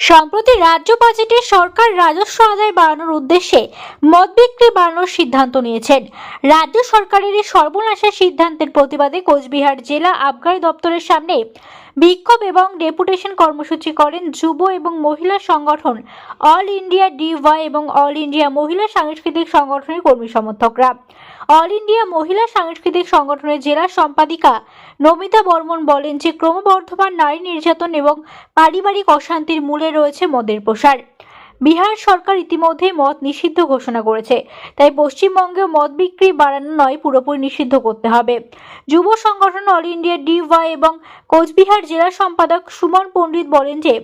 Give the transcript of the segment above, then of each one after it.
সম্প্রতি রাজ্য বাজেটে সরকার রাজস্ব আদায় বাড়ানোর উদ্দেশ্যে মদ বিক্রি বাড়ানোর সিদ্ধান্ত নিয়েছেন। রাজ্য সরকারের এই সর্বনাশা সিদ্ধান্তের প্রতিবাদে কোচবিহার জেলা আবগারি দপ্তরের সামনে বিক্ষোভ এবং ডেপুটেশন কর্মসূচি করেন যুব এবং মহিলা সংগঠন, অল ইন্ডিয়া ডিওয়াই এবং অল ইন্ডিয়া মহিলা সাংস্কৃতিক সংগঠনের কর্মী সমর্থকরা। অল ইন্ডিয়া মহিলা সাংস্কৃতিক সংগঠনের জেলা সম্পাদিকা নমিতা বর্মন বলেন যে, ক্রমবর্ধমান নারী নির্যাতন এবং পারিবারিক অশান্তির মূলে রয়েছে মদের প্রসার। বিহার সরকার ইতিমধ্যেই মদ নিষিদ্ধ ঘোষণা করেছে। তাই পশ্চিমবঙ্গে মদ বিক্রি বাড়ানো নয়, পুরোপুরি নিষিদ্ধ করতে হবে। যুব সংগঠন অল ইন্ডিয়া ডিওয়াই এবং কোচবিহার জেলা সম্পাদক সুমন পণ্ডিত বলেন যে,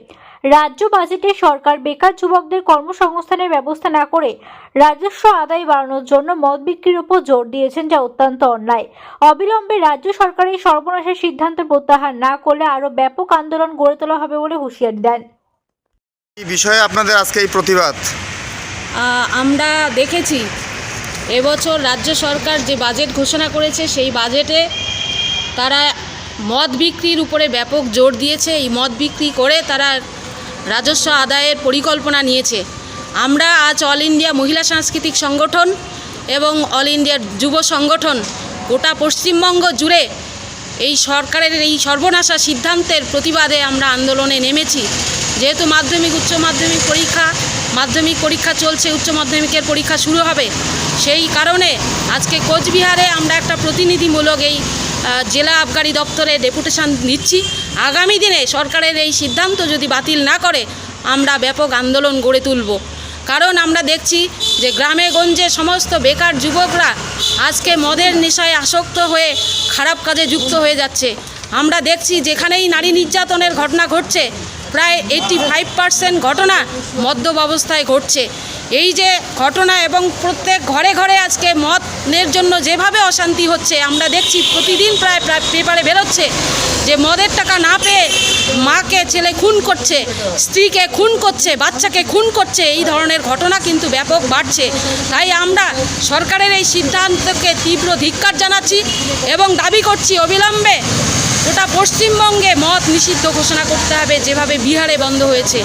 রাজ্য বাজেটে সরকার বেকার যুবকদের কর্মসংস্থানের ব্যবস্থা না করে রাজস্ব আদায় বাড়ানোর জন্য মদ বিক্রির উপর জোর দিয়েছেন যা অত্যন্ত অন্যায়। অবিলম্বে রাজ্য সরকারের সর্বনাশের সিদ্ধান্ত প্রত্যাহার না করলে আরও ব্যাপক আন্দোলন গড়ে তোলা হবে বলে হুঁশিয়ারি দেন। এই বিষয়ে আপনাদের আজকে এই প্রতিবাদ? আমরা দেখেছি এবছর রাজ্য সরকার যে বাজেট ঘোষণা করেছে, সেই বাজেটে তারা মদ বিক্রির উপরে ব্যাপক জোর দিয়েছে। এই মদ বিক্রি করে তারা রাজস্ব আদায়ের পরিকল্পনা নিয়েছে। আমরা আজ অল ইন্ডিয়া মহিলা সাংস্কৃতিক সংগঠন এবং অল ইন্ডিয়ার যুব সংগঠন গোটা পশ্চিমবঙ্গ জুড়ে এই সরকারের এই সর্বনাশা সিদ্ধান্তের প্রতিবাদে আমরা আন্দোলনে নেমেছি। যেহেতু মাধ্যমিক, উচ্চ মাধ্যমিক পরীক্ষা মাধ্যমিক পরীক্ষা চলছে, উচ্চ মাধ্যমিকের পরীক্ষা শুরু হবে। সেই কারণে আজকে কোচবিহারে আমরা একটা প্রতিনিধিমূলক এই জেলা আবগারি দপ্তরে ডেপুটেশন নিচ্ছি। আগামী দিনে সরকারের এই সিদ্ধান্ত যদি বাতিল না করে, আমরা ব্যাপক আন্দোলন গড়ে তুলব। কারণ আমরা দেখছি যে গ্রামে গঞ্জে সমস্ত বেকার যুবকরা আজকে মদের নেশায় আসক্ত হয়ে খারাপ কাজে যুক্ত হয়ে যাচ্ছে। আমরা দেখছি যেখানেই নারী নির্যাতনের ঘটনা ঘটছে প্রায় এইটটি ফাইভ পার্সেন্ট ঘটনা মদ্যপ অবস্থায় ঘটছে। এই যে ঘটনা এবং প্রত্যেক ঘরে ঘরে আজকে মদের জন্য যেভাবে অশান্তি হচ্ছে, আমরা দেখছি প্রতিদিন প্রায় প্রায় পেপারে বেরোচ্ছে যে মদের টাকা না পেয়ে মাকে ছেলে খুন করছে, স্ত্রীকে খুন করছে, বাচ্চাকে খুন করছে, এই ধরনের ঘটনা কিন্তু ব্যাপক বাড়ছে। তাই আমরা সরকারের এই সিদ্ধান্তকে তীব্র ধিক্কার জানাচ্ছি এবং দাবি করছি অবিলম্বে গোটা পশ্চিমবঙ্গে মদ নিষিদ্ধ ঘোষণা করতে হবে যেভাবে বিহারে বন্ধ হয়েছে।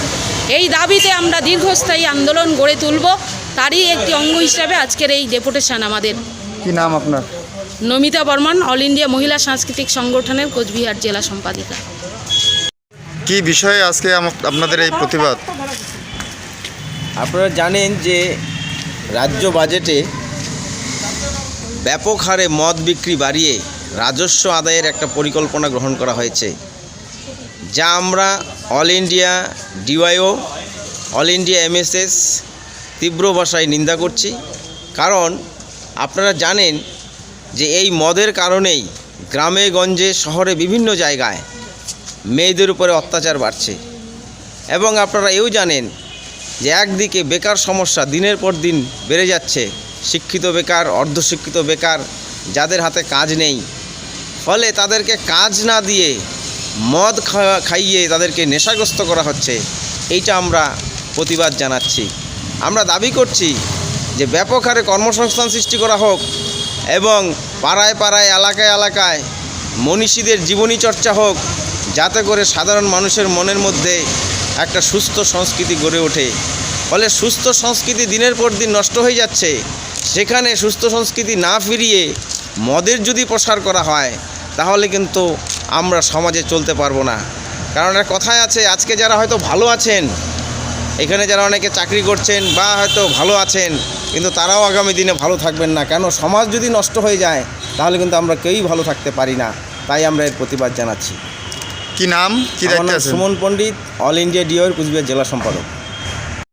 এই দাবিতে আমরা দীর্ঘস্থায়ী আন্দোলন গড়ে তুলব। তারই একটি অঙ্গ হিসাবে আজকের এই ডেপুটেশন আমাদের। কি নাম আপনার? নমিতা বর্মন অল ইন্ডিয়া মহিলা সাংস্কৃতিক সংগঠনের কোচবিহার জেলা সম্পাদিকা। কি বিষয়ে আজকে আপনাদের এই প্রতিবাদ? আপনারা জানেন যে রাজ্য বাজেটে ব্যাপক হারে মদ বিক্রি বাড়িয়ে রাজস্ব আদায়ের একটা পরিকল্পনা গ্রহণ করা হয়েছে, যা আমরা all India DYO, all India MSS তীব্র ভাষায় নিন্দা করছি। কারণ আপনারা জানেন যে এই মদের কারণেই গ্রামে, গঞ্জে, শহরে বিভিন্ন জায়গায় মেয়েদের উপরে অত্যাচার বাড়ছে। এবং আপনারা এও জানেন যে একদিকে বেকার সমস্যা দিনের পর দিন বেড়ে যাচ্ছে, শিক্ষিত বেকার, অর্ধশিক্ষিত বেকার, যাদের হাতে কাজ নেই ফলে তাদেরকে কাজ না দিয়ে মদ খাইয়ে তাদেরকে নেশাগ্রস্ত করা হচ্ছে। এইটা আমরা প্রতিবাদ জানাচ্ছি। আমরা দাবি করছি যে ব্যাপক হারে কর্মসংস্থান সৃষ্টি করা হোক এবং পাড়ায় পাড়ায়, এলাকায় এলাকায় মনীষীদের জীবনী চর্চা হোক, যাতে করে সাধারণ মানুষের মনের মধ্যে একটা সুস্থ সংস্কৃতি গড়ে ওঠে। ফলে সুস্থ সংস্কৃতি দিনের পর দিন নষ্ট হয়ে যাচ্ছে। সেখানে সুস্থ সংস্কৃতি না ফিরিয়ে মদের যদি প্রসার করা হয় তাহলে কিন্তু আমরা সমাজে চলতে পারব না। কারণ একটা কথায় আছে আজকে যারা হয়তো ভালো আছেন এখানে যারা অনেকে চাকরি করছেন বা হয়তো ভালো আছেন কিন্তু তারাও আগামী দিনে ভালো থাকবেন না। কেন? সমাজ যদি নষ্ট হয়ে যায় তাহলে কিন্তু আমরা কেউই ভালো থাকতে পারি না। তাই আমরা এর প্রতিবাদ জানাচ্ছি। কি নাম? কি সুমন পণ্ডিত অল ইন্ডিয়া ডিওর কুচবিহার জেলা সম্পাদক।